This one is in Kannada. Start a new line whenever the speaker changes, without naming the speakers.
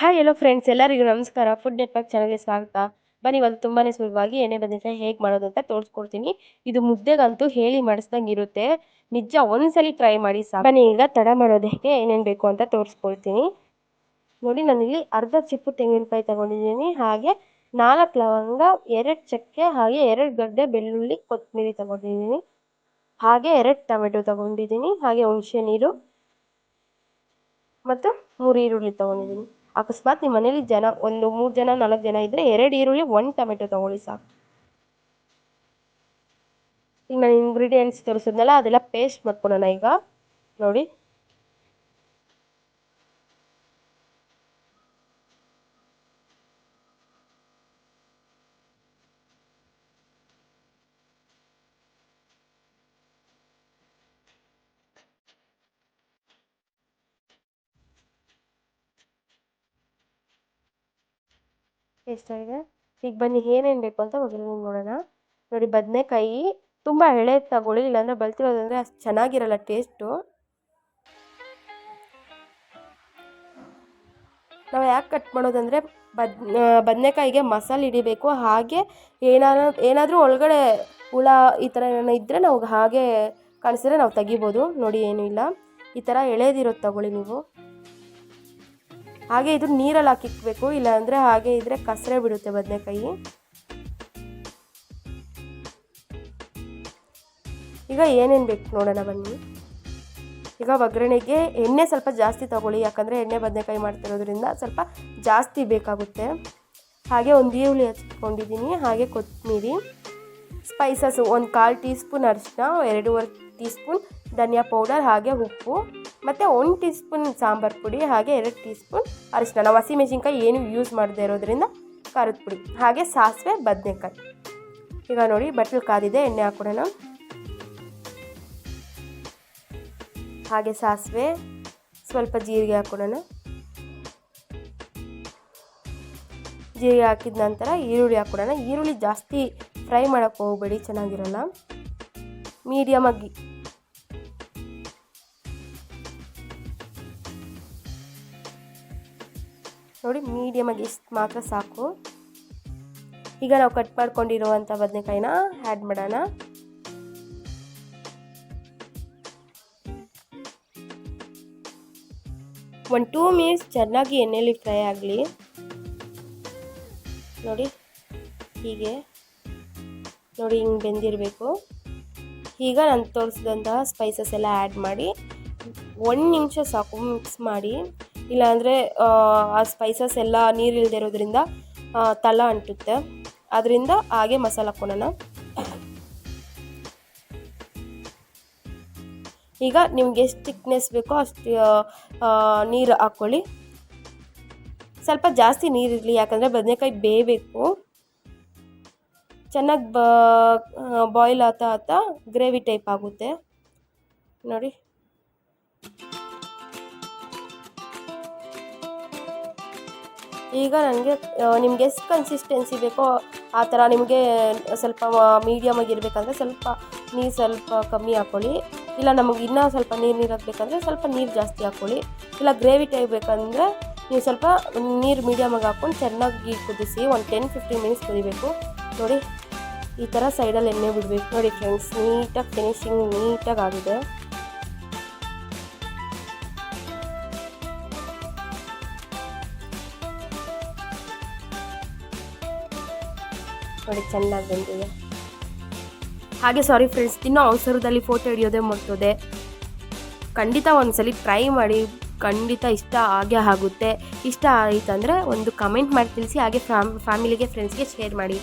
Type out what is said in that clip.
ಹಾಯ್ ಎಲ್ಲೋ ಫ್ರೆಂಡ್ಸ್ ಎಲ್ಲರಿಗೂ ನಮಸ್ಕಾರ. ಫುಡ್ ನೆಟ್ವರ್ಕ್ ಚಾನಲ್ಗೆ ಸ್ವಾಗತ. ಬನ್ನಿ, ಇವತ್ತು ತುಂಬಾ ಸುಲಭವಾಗಿ ಎಣ್ಣೆ ಬದನೆಕಾಯಿ ಹೇಗೆ ಮಾಡೋದು ಅಂತ ತೋರಿಸ್ಕೊಡ್ತೀನಿ. ಇದು ಮುದ್ದೆಗಂತೂ ಹೇಳಿ ಮಾಡಿಸ್ದಂಗೆ ಇರುತ್ತೆ. ನಿಜ ಒಂದ್ಸಲಿ ಟ್ರೈ ಮಾಡಿ ಸಾಕು. ಬನ್ನಿ, ಈಗ ತಡ ಮಾಡೋದಕ್ಕೆ ಏನೇನು ಬೇಕು ಅಂತ ತೋರಿಸ್ಕೊಡ್ತೀನಿ. ನೋಡಿ, ನಾನಿಲ್ಲಿ ಅರ್ಧ ಚಿಪ್ಪು ತೆಂಗಿನಕಾಯಿ ತಗೊಂಡಿದ್ದೀನಿ. ಹಾಗೆ ನಾಲ್ಕು ಲವಂಗ, ಎರಡು ಚಕ್ಕೆ, ಹಾಗೆ ಎರಡು ಗಡ್ಡೆ ಬೆಳ್ಳುಳ್ಳಿ ಕೊತ್ತಂಬರಿ ತಗೊಂಡಿದ್ದೀನಿ. ಹಾಗೆ ಎರಡು ಟೊಮೆಟೊ ತಗೊಂಡಿದ್ದೀನಿ. ಹಾಗೆ ಹುಣಸೆ ನೀರು ಮತ್ತು ಮೂರು ಈರುಳ್ಳಿ ತೊಗೊಂಡಿದ್ದೀನಿ. ಅಕಸ್ಮಾತ್ ನಿಮ್ಮ ಮನೇಲಿ ಜನ, ಒಂದು ಮೂರು ಜನ, ನಾಲ್ಕು ಜನ ಇದ್ದರೆ ಎರಡು ಈರುಳ್ಳಿ, ಒಂದು ಟೊಮೆಟೊ ತೊಗೊಳ್ಳಿ ಸಾಕು. ಈಗ ನಾನು ಇಂಗ್ರೀಡಿಯೆಂಟ್ಸ್ ತೋರಿಸಿದ್ನಲ್ಲ, ಅದೆಲ್ಲ ಪೇಸ್ಟ್ ಮಾಡ್ಕೊಳೋಣ ಈಗ. ನೋಡಿ. ಎಷ್ಟಾಗಿದೆ ಈಗ ಬನ್ನಿ, ಏನೇನು ಬೇಕು ಅಂತ ಮೊದಲು ನೋಡೋಣ. ನೋಡಿ, ಬದನೆಕಾಯಿ ತುಂಬ ಎಳೆ ತಗೊಳ್ಳಿ, ಇಲ್ಲಾಂದರೆ ಬಲ್ತಿರೋದಂದರೆ ಅಷ್ಟು ಚೆನ್ನಾಗಿರಲ್ಲ ಟೇಸ್ಟು ನಾವು ಯಾಕೆ ಕಟ್ ಮಾಡೋದಂದರೆ ಬದ್ ಬದನೆಕಾಯಿಗೆ ಮಸಾಲೆ ಹಿಡಿಬೇಕು. ಹಾಗೆ ಏನಾರ ಏನಾದರೂ ಒಳಗಡೆ ಹುಳ ಈ ಥರ ಏನೋ ಇದ್ದರೆ ನಾವು ಹಾಗೆ ಕಾಣಿಸಿದ್ರೆ ನಾವು ತೆಗಿಬೋದು. ನೋಡಿ, ಏನೂ ಇಲ್ಲ. ಈ ಥರ ಎಳೆದಿರೋದು ತಗೊಳ್ಳಿ ನೀವು. ಹಾಗೆ ಇದು ನೀರಲ್ಲಿ ಹಾಕಿಕ್ಬೇಕು, ಇಲ್ಲಾಂದರೆ ಹಾಗೆ ಇದ್ದರೆ ಕಸರೆ ಬಿಡುತ್ತೆ ಬದನೆಕಾಯಿ. ಈಗ ಏನೇನು ಬೇಕು ನೋಡೋಣ ಬನ್ನಿ. ಈಗ ಒಗ್ಗರಣೆಗೆ ಎಣ್ಣೆ ಸ್ವಲ್ಪ ಜಾಸ್ತಿ ತಗೊಳ್ಳಿ, ಯಾಕಂದರೆ ಎಣ್ಣೆ ಬದನೆಕಾಯಿ ಮಾಡ್ತಿರೋದ್ರಿಂದ ಸ್ವಲ್ಪ ಜಾಸ್ತಿ ಬೇಕಾಗುತ್ತೆ. ಹಾಗೆ ಒಂದು ಈರುಳ್ಳಿ ಹಚ್ಕೊಂಡಿದ್ದೀನಿ, ಹಾಗೆ ಕೊತ್ತಂಬರಿ ಸ್ಪೈಸಸ್ ಒಂದು ಕಾಲು ಟೀ ಸ್ಪೂನ್ ಅರಿಶಿನ ಎರಡೂವರೆ ಟೀ ಸ್ಪೂನ್ ಧನಿಯಾ ಪೌಡರ್, ಹಾಗೆ ಉಪ್ಪು. ಮತ್ತು ಒಂದು ಟೀ ಸ್ಪೂನ್ ಸಾಂಬಾರು ಪುಡಿ, ಹಾಗೆ ಎರಡು ಟೀ ಸ್ಪೂನ್ ಅರಿಶಿನ ನಾವು ಹಸಿ ಮೆಣಸಿನ್ಕಾಯಿ ಏನು ಯೂಸ್ ಮಾಡದೇ ಇರೋದ್ರಿಂದ ಖಾರದ ಪುಡಿ, ಹಾಗೆ ಸಾಸಿವೆ, ಬದನೆಕಾಯಿ. ಈಗ ನೋಡಿ, ಬಟ್ಲು ಕಾದಿದೆ, ಎಣ್ಣೆ ಹಾಕ್ಕೊಡೋಣ. ಹಾಗೆ ಸಾಸಿವೆ, ಸ್ವಲ್ಪ ಜೀರಿಗೆ ಹಾಕ್ಕೊಡೋಣ. ಜೀರಿಗೆ ಹಾಕಿದ ನಂತರ ಈರುಳ್ಳಿ ಹಾಕ್ಕೊಡೋಣ. ಈರುಳ್ಳಿ ಜಾಸ್ತಿ ಫ್ರೈ ಮಾಡೋಕ್ಕೆ ಹೋಗಬೇಡಿ, ಚೆನ್ನಾಗಿರಲ್ಲ. ಮೀಡಿಯಮಾಗಿ ನೋಡಿ ಮೀಡಿಯಮಾಗಿ ಇಷ್ಟು ಮಾತ್ರ ಸಾಕು. ಈಗ ನಾವು ಕಟ್ ಮಾಡ್ಕೊಂಡಿರುವಂಥ ಬದನೆಕಾಯಿನ ಆ್ಯಡ್ ಮಾಡೋಣ. ಒಂದು ಟೂ ಮಿನಿಟ್ಸ್ ಚೆನ್ನಾಗಿ ಎಣ್ಣೆಯಲ್ಲಿ ಫ್ರೈ ಆಗಲಿ. ನೋಡಿ, ಹೀಗೆ. ನೋಡಿ, ಹಿಂಗೆ ಬೆಂದಿರಬೇಕು. ಈಗ ನಾನು ತೋರಿಸಿದಂತಹ ಸ್ಪೈಸಸ್ ಎಲ್ಲ ಆ್ಯಡ್ ಮಾಡಿ, ಒಂದು ನಿಮಿಷ ಸಾಕು ಮಿಕ್ಸ್ ಮಾಡಿ. ಇಲ್ಲಾಂದರೆ, ಆ ಸ್ಪೈಸಸ್ ಎಲ್ಲ ನೀರಿಲ್ಲದೆ ಇರೋದ್ರಿಂದ ತಳ ಅಂಟುತ್ತೆ. ಅದರಿಂದ ಹಾಗೆ ಮಸಾಲ ಹಾಕ್ಕೊಳೋಣ ಈಗ ನಿಮ್ಗೆ ಎಷ್ಟು ತಿಕ್ನೆಸ್ ಬೇಕೋ ಅಷ್ಟು ನೀರು ಹಾಕ್ಕೊಳ್ಳಿ ಸ್ವಲ್ಪ ಜಾಸ್ತಿ ನೀರಿರಲಿ ಯಾಕಂದರೆ ಬದನೆಕಾಯಿ ಬೇಯಬೇಕು. ಚೆನ್ನಾಗಿ ಬಾಯ್ಲ್ ಆತ ಆತ ಗ್ರೇವಿ ಟೈಪ್ ಆಗುತ್ತೆ. ನೋಡಿ. ಈಗ ನನಗೆ ನಿಮ್ಗೆ ಎಷ್ಟು ಕನ್ಸಿಸ್ಟೆನ್ಸಿ ಬೇಕೋ ಆ ಥರ ನಿಮಗೆ ಸ್ವಲ್ಪ ಮೀಡಿಯಮ್ ಇರಬೇಕಂದ್ರೆ ಸ್ವಲ್ಪ ನೀರು ಸ್ವಲ್ಪ ಕಮ್ಮಿ ಹಾಕ್ಕೊಳ್ಳಿ ಇಲ್ಲ ನಮಗೆ ಇನ್ನೂ ಸ್ವಲ್ಪ ನೀರು ನೀರು ಹಾಕ್ಬೇಕಂದ್ರೆ ಸ್ವಲ್ಪ ನೀರು ಜಾಸ್ತಿ ಹಾಕ್ಕೊಳ್ಳಿ ಇಲ್ಲ ಗ್ರೇವಿ ಟೈಪ್ ಬೇಕಂದರೆ ನೀವು ಸ್ವಲ್ಪ ನೀರು ಮೀಡಿಯಮಾಗಿ ಹಾಕ್ಕೊಂಡು ಚೆನ್ನಾಗಿ ಕುದಿಸಿ ಒಂದು ಟೆನ್ ಫಿಫ್ಟೀನ್ ಮಿನಿಟ್ಸ್ ಕುದಿಬೇಕು. ನೋಡಿ, ಈ ಥರ ಸೈಡಲ್ಲಿ ಎಣ್ಣೆ ಬಿಡಬೇಕು. ನೋಡಿ ಫ್ರೆಂಡ್ಸ್ ನೀಟಾಗಿ ಫಿನಿಶಿಂಗ್ ನೀಟಾಗಿ ಆಗಿದೆ. ನೋಡಿ, ಚೆನ್ನಾಗಿ ಬಂದಿದೆ. ಹಾಗೆ ಸಾರಿ ಫ್ರೆಂಡ್ಸ್ ಇನ್ನೂ ಅವಸರದಲ್ಲಿ ಫೋಟೋ ಹಿಡಿಯೋದೇ ಮರ್ತದೆ. ಖಂಡಿತ ಒಂದ್ಸಲಿ ಟ್ರೈ ಮಾಡಿ, ಖಂಡಿತ ಇಷ್ಟ ಆಗೇ ಆಗುತ್ತೆ. ಇಷ್ಟ ಆಯಿತಂದರೆ ಒಂದು ಕಮೆಂಟ್ ಮಾಡಿ ತಿಳಿಸಿ, ಹಾಗೆ ಫ್ಯಾಮ್ ಫ್ಯಾಮಿಲಿಗೆ ಫ್ರೆಂಡ್ಸ್ಗೆ ಶೇರ್ ಮಾಡಿ.